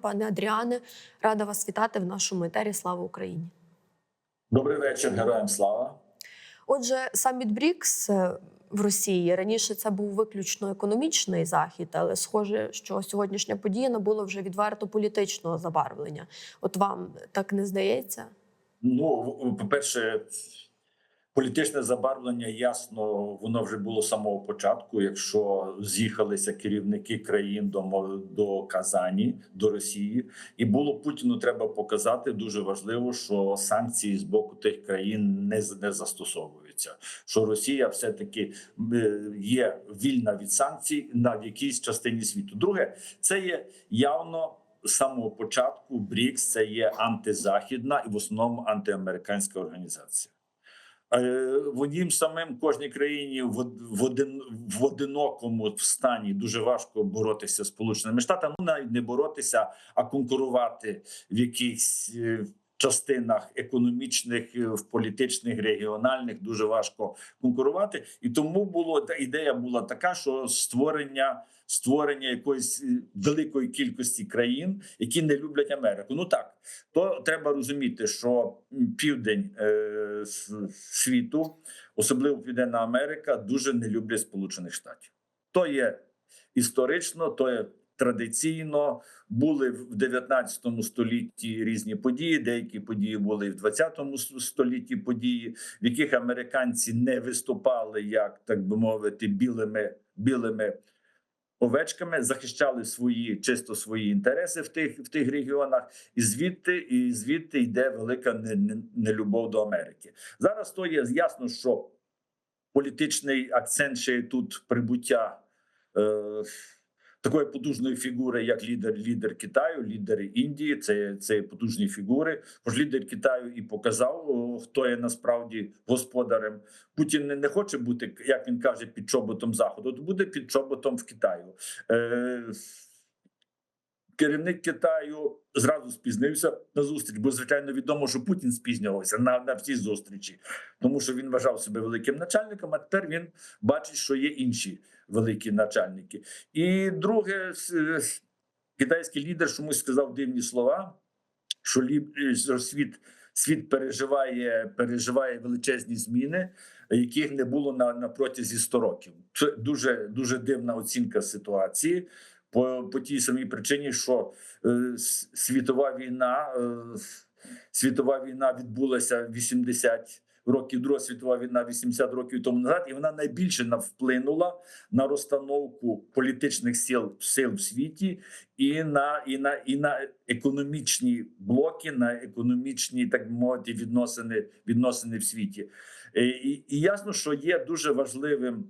Пане Адріане, рада вас вітати в нашому етері. Слава Україні! Добрий вечір, героям слава. Отже, саміт БРІКС е, в Росії раніше це був виключно економічний захід, але схоже, що сьогоднішня подія набула вже відверто політичного забарвлення. От вам так не здається? Ну, по-перше, політичне забарвлення ясно, воно вже було з самого початку. Якщо з'їхалися керівники країн до до Казані, до Росії, і було Путіну треба показати дуже важливо, що санкції з боку тих країн не, не застосовуються. Що Росія все таки є вільна від санкцій на якійсь частині світу. Друге, це є явно. З самого початку БРІКС це є антизахідна і в основному антиамериканська організація. Е, В однім самим кожній країні в, один, в одинокому стані дуже важко боротися з Сполученими Штатами. Ну навіть не боротися, а конкурувати в якихось е, частинах економічних, е, в політичних, регіональних дуже важко конкурувати. І тому було та ідея була така, що створення. Створення якоїсь е, великої кількості країн, які не люблять Америку. Ну так то треба розуміти, що південь е, світу, особливо Південна Америка, дуже не люблять Сполучених Штатів. То є історично, то є традиційно. Були в 19 столітті різні події. Деякі події були і в 20 столітті події, в яких американці не виступали як так би мовити, білими білими овечками, захищали свої чисто свої інтереси в тих в тих регіонах, і звідти і звідти йде велика не- не- нелюбов до Америки. Зараз то є ясно, що політичний акцент ще є тут прибуття. Е, Такої потужної фігури, як лідер лідер Китаю, лідери Індії, це, це потужні фігури. Бо ж лідер Китаю і показав, хто є насправді господарем. Путін не, не хоче бути, як він каже, під чоботом заходу. то буде під чоботом в Китаю. Е, керівник Китаю зразу спізнився на зустріч, бо звичайно відомо, що Путін спізнювався на, на всі зустрічі, тому що він вважав себе великим начальником. А тепер він бачить, що є інші великі начальники. І друге, китайський лідер чомусь сказав дивні слова, е, що світ. Світ переживає, переживає величезні зміни, яких не було на, на протязі 100 років. Це дуже дуже дивна оцінка ситуації по, по тій самій причині, що е, світова війна, е, світова війна відбулася 80 років, Друга світова війна 80 років тому назад, і вона найбільше на- вплинула на розстановку політичних сил сил в світі і на і на і на економічні блоки, на економічні так мовити відносини відносини в світі. Е, І, і ясно, що є дуже важливим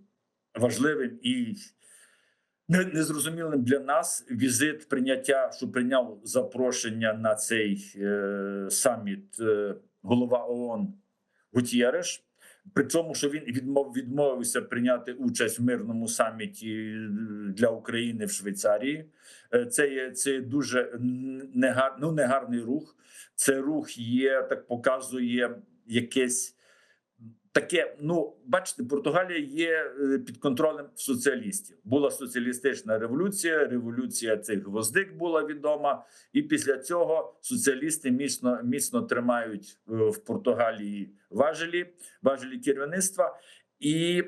важливим і незрозумілим для нас візит прийняття, що прийняв запрошення на цей е, саміт е, голова ООН Гутєреш. цьому, що він відмов, відмовився прийняти участь в мирному саміті е, для України в Швейцарії. Е, Це є це дуже негар, ну, негарний рух. Це рух є, так показує якесь таке. Ну, бачите, Португалія є е, під контролем соціалістів. Була соціалістична революція. Революція цих гвоздик була відома, і після цього соціалісти міцно міцно тримають е, в Португалії важелі, важелі керівництва. І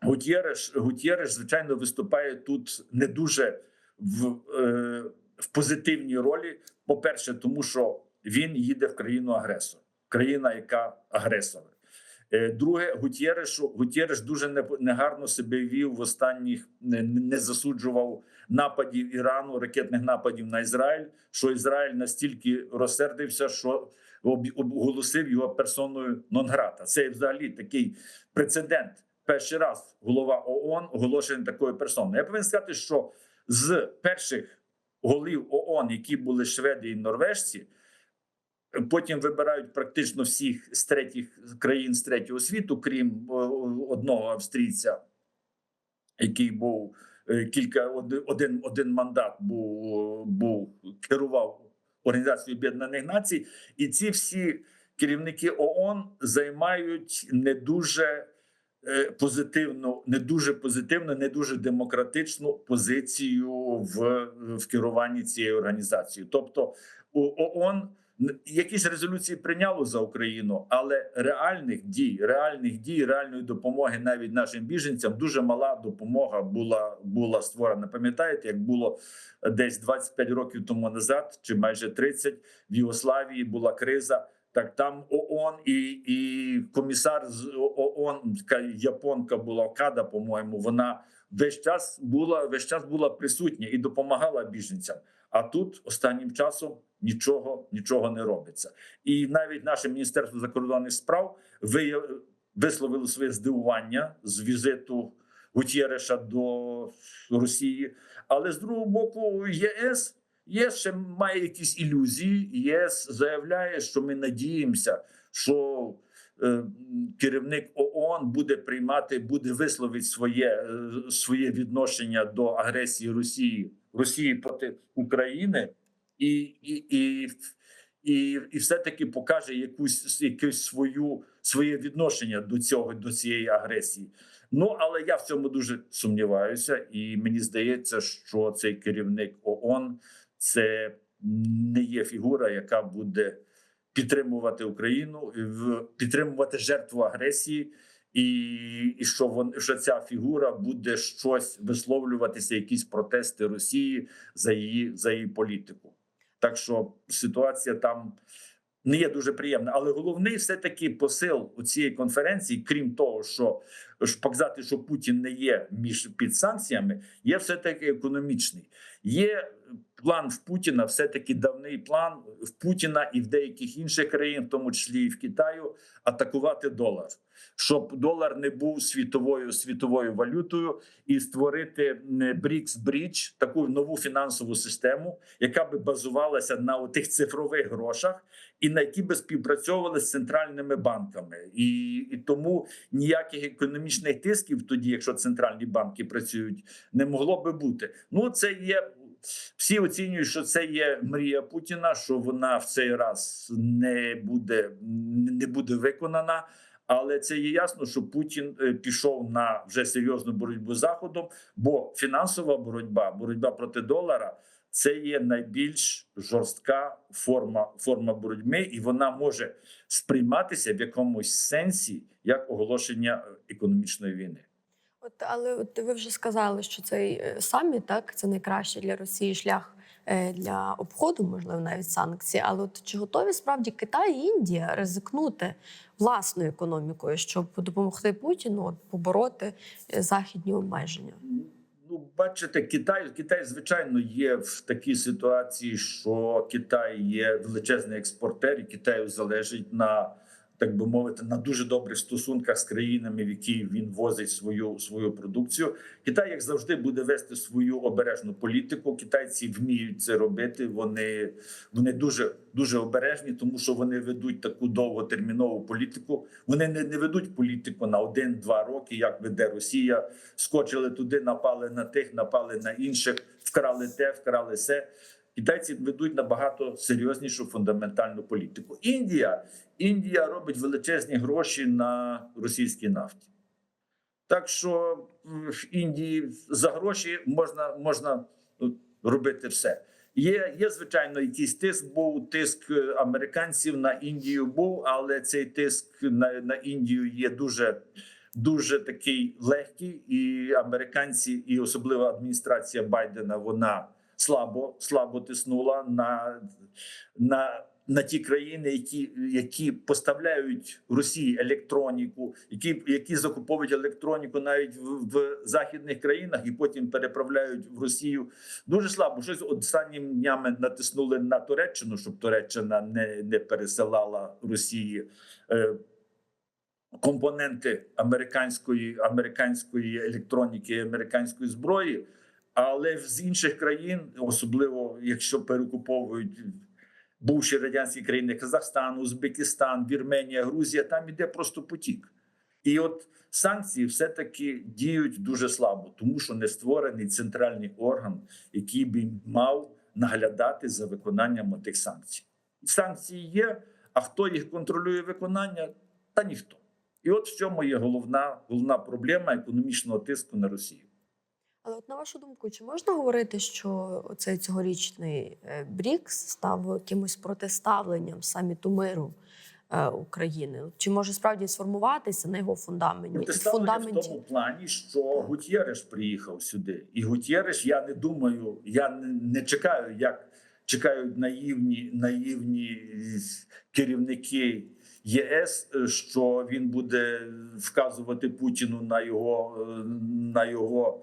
Гутєреш, Гутєреш, звичайно, виступає тут не дуже в, е, в позитивній ролі. По-перше, тому що він їде в країну агресор, країна, яка агресор. Е, Друге, Гутєреш, Гутєреш дуже не- негарно себе вів в останніх, не, засуджував нападів Ірану, ракетних нападів на Ізраїль. Що Ізраїль настільки розсердився, що оголосив його персоною нон-грата. Це взагалі такий прецедент. Перший раз голова ООН оголошений такою персоною. Я повинен сказати, що з перших голів ООН, які були шведи і норвежці, потім вибирають практично всіх з третіх країн з третього світу, крім одного австрійця, який був е, кілька один, один, мандат був, був керував Організацією Об'єднаних Націй, і ці всі керівники ООН займають не дуже е, позитивну, не дуже позитивну, не дуже демократичну позицію в, в керуванні цією організацією. Тобто ООН якісь резолюції прийняло за Україну, але реальних дій, реальних дій, реальної допомоги навіть нашим біженцям дуже мала допомога була, була створена. Пам'ятаєте, як було десь 25 років тому назад, чи майже 30, в Югославії була криза. Так там ООН і, і комісар з ООН, японка була Када, по-моєму, вона весь час була весь час була присутня і допомагала біженцям. А тут останнім часом нічого нічого не робиться. І навіть наше міністерство закордонних справ висловило своє здивування з візиту Гутєреша до Росії. Але з другого боку, ЄС ЄС ще має якісь ілюзії. ЄС заявляє, що ми надіємося, що керівник ООН буде приймати, буде висловити своє, е, своє відношення до агресії Росії Росії проти України, і, і, і, і, і все-таки покаже якусь якусь свою своє відношення до цього до цієї агресії. Ну але я в цьому дуже сумніваюся, і мені здається, що цей керівник ООН це не є фігура, яка буде підтримувати Україну, підтримувати жертву агресії, і, і що вон що ця фігура буде щось висловлюватися, якісь протести Росії за її за її політику. Так що ситуація там не є дуже приємна. Але головний все таки посил у цієї конференції, крім того, що показати, що Путін не є між під санкціями, є все таки економічний. Є план в Путіна, все таки давний план в Путіна і в деяких інших країн, в тому числі і в Китаю, атакувати долар, щоб долар не був світовою світовою валютою, і створити Брікс Брідж, таку нову фінансову систему, яка би базувалася на тих цифрових грошах, і на які би співпрацьовували з центральними банками, і, і тому ніяких економічних тисків, тоді, якщо центральні банки працюють, не могло би бути. Ну це є. Всі оцінюють, що це є мрія Путіна, що вона в цей раз не буде, не буде виконана. Але це є ясно, що Путін е, пішов на вже серйозну боротьбу з заходом, бо фінансова боротьба, боротьба проти долара це є найбільш жорстка форма, форма боротьби, і вона може сприйматися в якомусь сенсі як оголошення е, економічної війни. От, але от ви вже сказали, що цей е, саміт так це найкращий для Росії шлях е, для обходу, можливо, навіть санкцій. Але от чи готові справді Китай і Індія ризикнути власною економікою, щоб допомогти Путіну от, побороти західні обмеження? Ну, бачите, Китай, Китай, звичайно, є в такій ситуації, що Китай є величезний експортер, і Китаю залежить на так би мовити, на дуже добрих стосунках з країнами, в які він возить свою свою продукцію. Китай, як завжди, буде вести свою обережну політику. Китайці вміють це робити. Вони вони дуже дуже обережні, тому що вони ведуть таку довготермінову політику. Вони не, не ведуть політику на один-два роки, як веде Росія. Скочили туди, напали на тих, напали на інших, вкрали те, вкрали се. Китайці ведуть набагато серйознішу фундаментальну політику. Індія Індія робить величезні гроші на російській нафті. Так що в Індії за гроші можна можна ну, робити все. Є, є, звичайно, якийсь тиск був, тиск е, американців на Індію був, але цей тиск на, на Індію є дуже, дуже такий легкий, і американці, і особливо адміністрація Байдена, вона слабо слабо тиснула на, на, на ті країни, які, які поставляють Росії електроніку, які, які закуповують електроніку навіть в, в західних країнах і потім переправляють в Росію. Дуже слабо. Щось останніми днями натиснули на Туреччину, щоб Туреччина не, не пересилала Росії. Е, Компоненти американської американської електроніки, американської зброї, але з інших країн, особливо якщо перекуповують бувші радянські країни Казахстан, Узбекистан, Вірменія, Грузія, там іде просто потік. І от санкції все-таки діють дуже слабо, тому що не створений центральний орган, який би мав наглядати за виконанням тих санкцій. Санкції є, а хто їх контролює виконання? Та ніхто. І от в цьому є головна, головна проблема економічного тиску на Росію. Але от на вашу думку, чи можна говорити, що цей цьогорічний е, БРІКС став якимось протиставленням саміту миру е, України? Чи може справді сформуватися на його фундаменті? Протиставлення в тому плані, що Гутєреш приїхав сюди, і Гутєреш, я не думаю, я не, чекаю, як чекають наївні, наївні керівники ЄС, е, що він буде вказувати Путіну на його, на його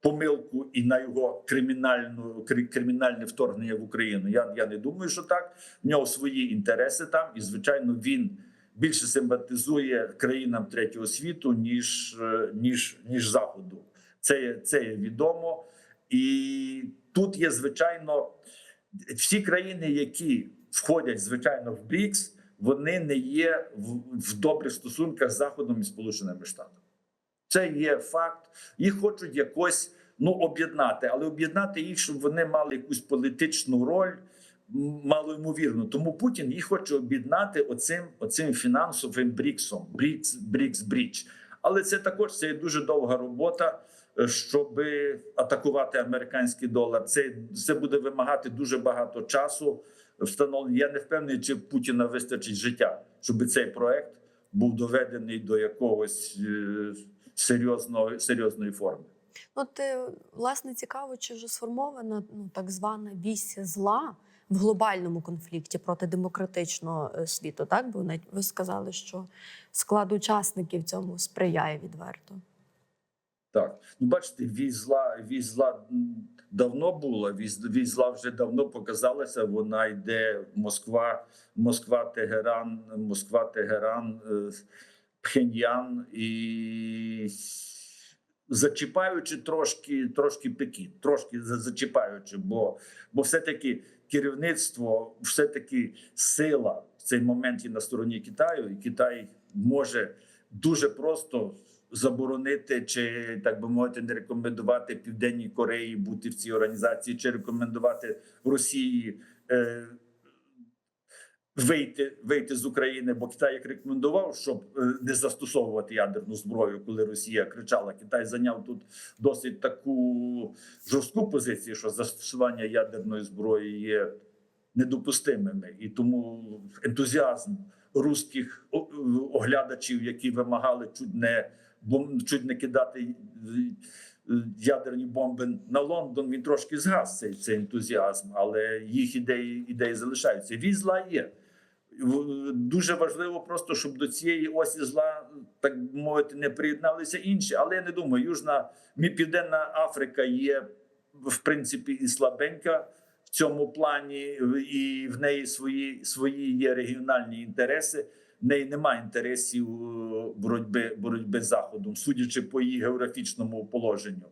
помилку і на його кримінальну кримінальне вторгнення в Україну. Я, я не думаю, що так. В нього свої інтереси там, і звичайно, він більше симпатизує країнам третього світу, ніж, е, ніж, ніж Заходу. Це, це є відомо. І тут є, звичайно, всі країни, які входять, звичайно, в БРІКС, вони не є в, в добрих стосунках з Заходом і Сполученими Штатами. Це є факт. Їх хочуть якось ну, об'єднати, але об'єднати їх, щоб вони мали якусь політичну роль, м, малоймовірно. Тому Путін їх хоче об'єднати оцим, оцим фінансовим бріксом, брікс, брікс бріч. Але це також це дуже довга робота, е, щоб атакувати американський долар. Це, це буде вимагати дуже багато часу. Встановлення. Я не впевнений, чи Путіна вистачить життя, щоб цей проект був доведений до якогось серйозного серйозної форми. От е, власне цікаво, чи вже сформована ну так звана вісь зла в глобальному конфлікті проти демократичного е, світу. Так, бо навіть ви сказали, що склад учасників цьому сприяє відверто. Так, ну бачите, вісь зла, вісь зла давно була. Вісь, вісь зла вже давно показалася. Вона йде Москва, Москва, Тегеран, Москва, Тегеран, е, Пхеньян і зачіпаючи трошки, трошки Пекін, трошки зачіпаючи, бо, бо все-таки керівництво, все-таки сила в цей момент є на стороні Китаю, і Китай може дуже просто заборонити чи так би мовити, не рекомендувати Південній Кореї бути в цій організації, чи рекомендувати Росії. Е, Вийти, вийти з України, бо Китай як рекомендував, щоб е, не застосовувати ядерну зброю, коли Росія кричала. Китай зайняв тут досить таку жорстку позицію, що застосування ядерної зброї є недопустимими, і тому ентузіазм руських оглядачів, які вимагали чуть не чуть не кидати е, ядерні бомби на Лондон. Він трошки згас цей, цей ентузіазм, але їх ідеї ідеї залишаються. Він зла є. Дуже важливо просто, щоб до цієї осі зла, так би мовити, не приєдналися інші. Але я не думаю, Южна Південна Африка є в принципі і слабенька в цьому плані, і в неї свої, свої є регіональні інтереси. В неї немає інтересів е, боротьби, боротьби з заходом, судячи по її географічному положенню.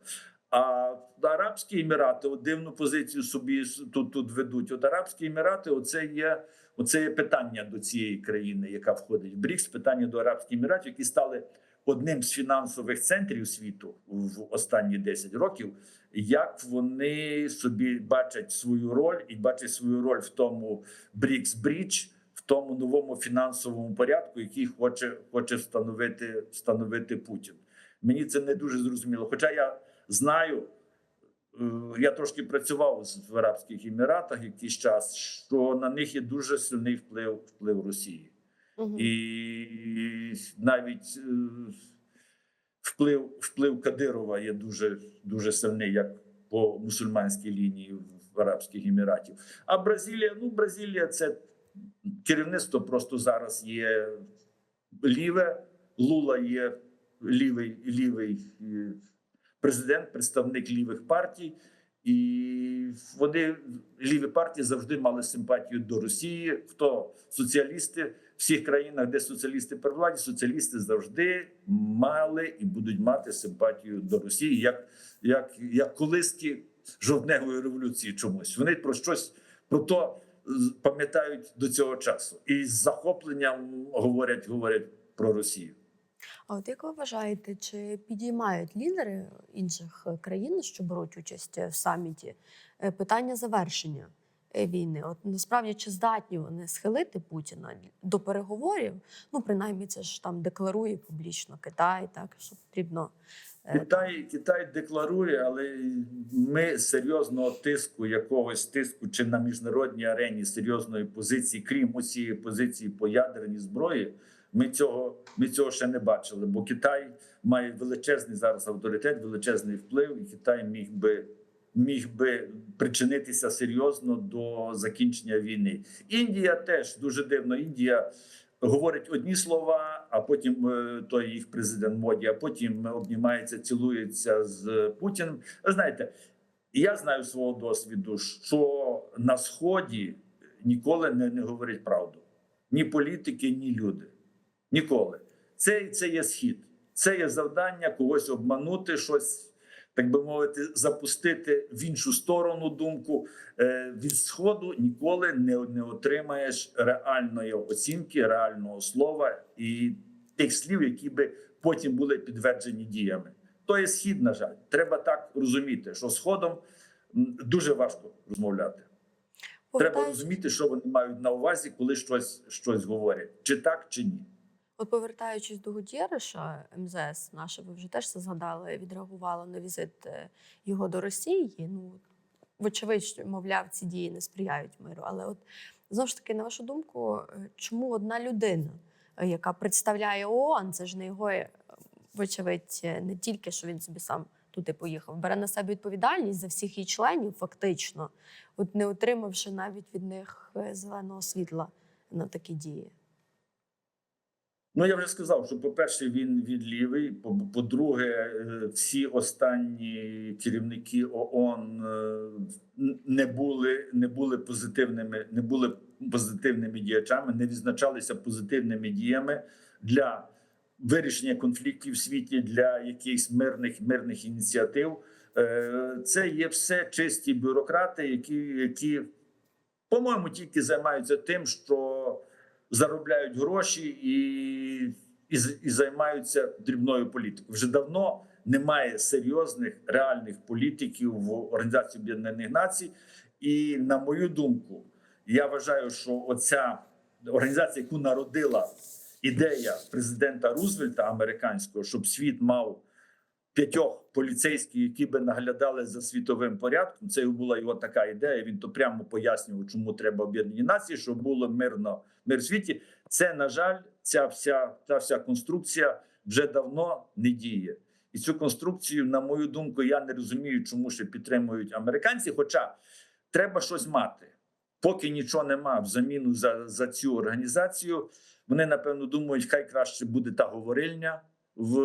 А Арабські Емірати от дивну позицію собі тут, тут ведуть. От Арабські Емірати, оце є, оце є питання до цієї країни, яка входить в БРІКС, питання до Арабських Еміратів, які стали одним з фінансових центрів світу в останні 10 років. Як вони собі бачать свою роль і бачать свою роль в тому БРІКС Брідж, в тому новому фінансовому порядку, який хоче, хоче встановити, встановити Путін. Мені це не дуже зрозуміло. Хоча я знаю, я трошки працював в Арабських Еміратах якийсь час, що на них є дуже сильний вплив, вплив Росії. Мгм. І навіть е, вплив, вплив Кадирова є дуже, дуже сильний, як по мусульманській лінії в Арабських Еміратів. А Бразилія, ну Бразилія, це керівництво просто зараз є ліве. Лула є лівий, лівий е, президент, представник лівих партій. І вони ліві партії завжди мали симпатію до Росії. Хто соціалісти в всіх країнах, де соціалісти при владі, соціалісти завжди мали і будуть мати симпатію до Росії, як, як, як колиски жовтневої революції. Чомусь вони про щось про то пам'ятають до цього часу, і з захопленням говорять, говорять про Росію. А от як ви вважаєте, чи підіймають лідери інших е, країн, що беруть участь е, в саміті, е, питання завершення війни. От насправді чи здатні вони схилити Путіна до переговорів? Ну, принаймні, це ж там декларує публічно Китай, так що потрібно. Китай, Китай декларує, але ми серйозного тиску, якогось тиску чи на міжнародній арені серйозної позиції, крім усієї позиції по ядерній зброї, ми цього, ми цього ще не бачили. Бо Китай має величезний зараз авторитет, величезний вплив, і Китай міг би. Міг би причинитися серйозно до закінчення війни. Індія теж дуже дивно. Індія говорить одні слова, а потім е, той їх президент Моді, а потім обнімається, цілується з Путіним. Знаєте, я знаю свого досвіду, що на сході ніколи не, не говорять правду. Ні політики, ні люди. Ніколи. Це, це є схід. Це є завдання когось обманути, щось, так би мовити, запустити в іншу сторону думку. Е, від сходу ніколи не, не отримаєш реальної оцінки, реального слова і тих слів, які би потім були підтверджені діями. То є схід, на жаль. Треба так розуміти, що сходом дуже важко розмовляти. Треба розуміти, що вони мають на увазі, коли щось, щось говорять, чи так, чи ні. От повертаючись до Гутєреша, МЗС наше, ви вже теж це згадали, відреагувало на візит е, його до Росії. Ну, вочевидь, мовляв, ці дії не сприяють миру. Але от знову ж таки, на вашу думку, е, чому одна людина, е, яка представляє ООН, це ж не його, е, вочевидь, е, не тільки що він собі сам туди поїхав, бере на себе відповідальність за всіх її членів, фактично, от не отримавши навіть від них е, зеленого світла на такі дії. Ну я вже сказав, що по-перше, він він лівий. по- По-друге, е, всі останні керівники ООН е, не були, не були позитивними, не були позитивними діячами, не відзначалися позитивними діями для вирішення конфліктів в світі, для якихось мирних мирних ініціатив. Е, Це є все чисті бюрократи, які, які по-моєму, тільки займаються тим, що заробляють гроші і, і, і займаються дрібною політикою. Вже давно немає серйозних реальних політиків в Організації Об'єднаних Націй. І на мою думку, я вважаю, що оця організація, яку народила ідея президента Рузвельта американського, щоб світ мав п'ятьох поліцейських, які би наглядали за світовим порядком. Це була його така ідея. Він то прямо пояснював, чому треба об'єднані нації, щоб було мирно мир в світі. Це на жаль, ця вся та вся конструкція вже давно не діє. І цю конструкцію, на мою думку, я не розумію, чому ще підтримують американці. Хоча треба щось мати. Поки нічого нема в заміну за, за цю організацію, вони напевно думають, хай краще буде та говорильня в,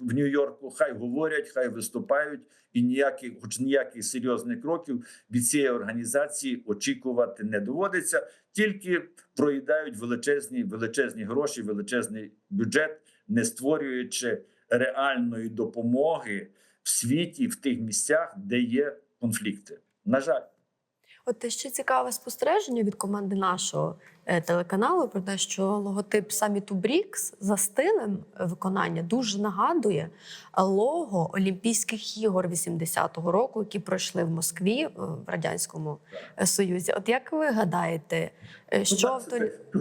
в Нью-Йорку. Хай говорять, хай виступають, і ніяких, хоч ніяких серйозних кроків від цієї організації очікувати не доводиться. Тільки проїдають величезні, величезні гроші, величезний бюджет, не створюючи реальної допомоги в світі, в тих місцях, де є конфлікти. На жаль. От ще цікаве спостереження від команди нашого телеканалу про те, що логотип саміту БРІКС за стилем е, виконання дуже нагадує лого Олімпійських ігор 80-го року, які пройшли в Москві е, в радянському е, союзі. От як ви гадаєте, е, що Ну, авторі...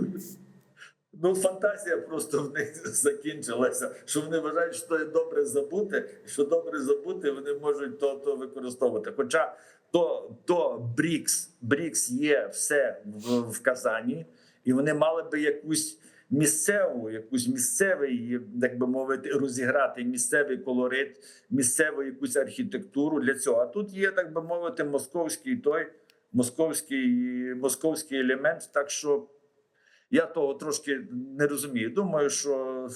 Ну, фантазія просто в них закінчилася. Що вони вважають, що є добре забути, що добре забути, вони можуть то, то використовувати. Хоча то, то БРІКС, БРІКС є все в, в Казані, і вони мали би якусь місцеву, якусь місцевий, як би мовити, розіграти місцевий колорит, місцеву якусь архітектуру для цього. А тут є, так би мовити, московський той московський, московський елемент. Так що я того трошки не розумію. Думаю, що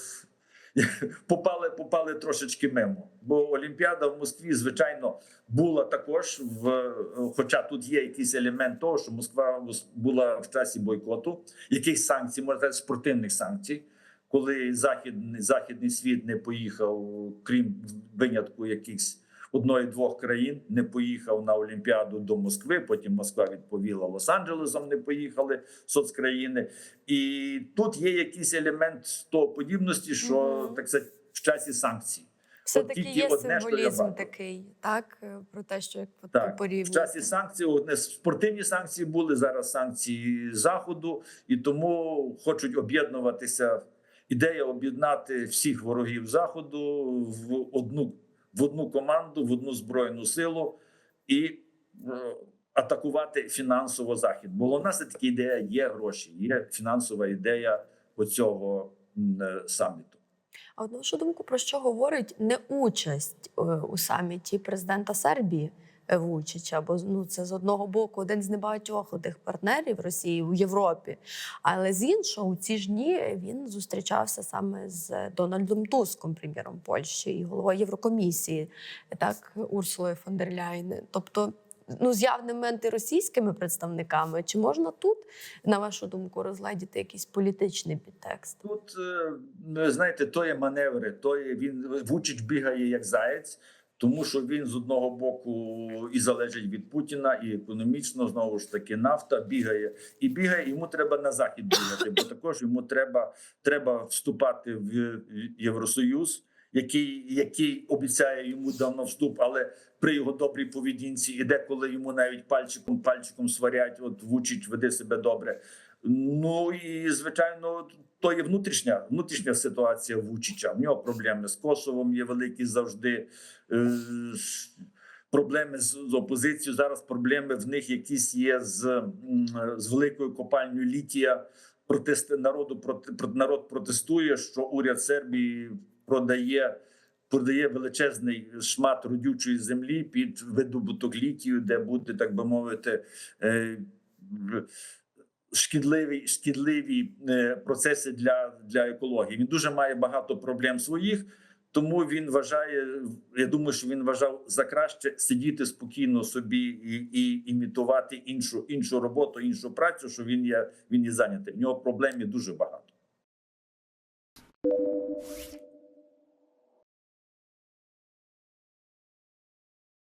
попали, попали трошечки мимо. Бо Олімпіада в Москві, звичайно, була також в хоча тут є якийсь елемент того, що Москва була в часі бойкоту, яких санкцій, можна сказати, спортивних санкцій. Коли західний західний світ не поїхав, крім винятку якихось одної-двох країн, не поїхав на Олімпіаду до Москви. Потім Москва відповіла Лос-Анджелесом, не поїхали соцкраїни. І тут є якийсь елемент того подібності, що Мгм. так сказати, в часі санкцій. Все-таки є одне, символізм такий, так? е, Про те, що як Так, в часі санкцій одне спортивні санкції були зараз санкції заходу, і тому хочуть об'єднуватися. Ідея об'єднати всіх ворогів заходу в одну в одну команду, в одну збройну силу і е, атакувати фінансово захід. Бо у нас така ідея є гроші, є фінансова ідея оцього е, саміту. А от на вашу думку, про що говорить неучасть е, у саміті президента Сербії Вучича? Бо ну це з одного боку один з небагатьох тих партнерів Росії у Європі. Але з іншого, у ці ж дні він зустрічався саме з Дональдом Туском, прем'єром Польщі і головою Єврокомісії, так Урсулою фон дер Ляйн. Тобто. Ну, з явними антиросійськими представниками, чи можна тут, на вашу думку, розгледіти якийсь політичний підтекст? Тут е, знаєте, то є маневри, то є він Вучич бігає як заєць, тому що він з одного боку і залежить від Путіна, і економічно знову ж таки нафта бігає і бігає. Йому треба на захід бігати, бо також йому треба, треба вступати в Євросоюз. Який, який обіцяє йому давно вступ, але при його добрій поведінці, і деколи йому навіть пальчиком пальчиком сварять, от Вучич веде себе добре. Ну і звичайно, то є внутрішня внутрішня ситуація Вучича. В нього проблеми з Косовом є великі завжди. Е, Проблеми з, з опозицією. Зараз проблеми в них якісь є з, з великою копальнею літія. Протест народу проти народ протестує, що уряд Сербії продає. Продає величезний шмат родючої землі під видобуток літію, де буде, так би мовити, е, шкідливі, шкідливі е, процеси для, для екології. Він дуже має багато проблем своїх, тому він вважає. Я думаю, що він вважав за краще сидіти спокійно собі і, і імітувати іншу іншу роботу, іншу працю. Що він є він є зайнятий. В нього проблем є дуже багато.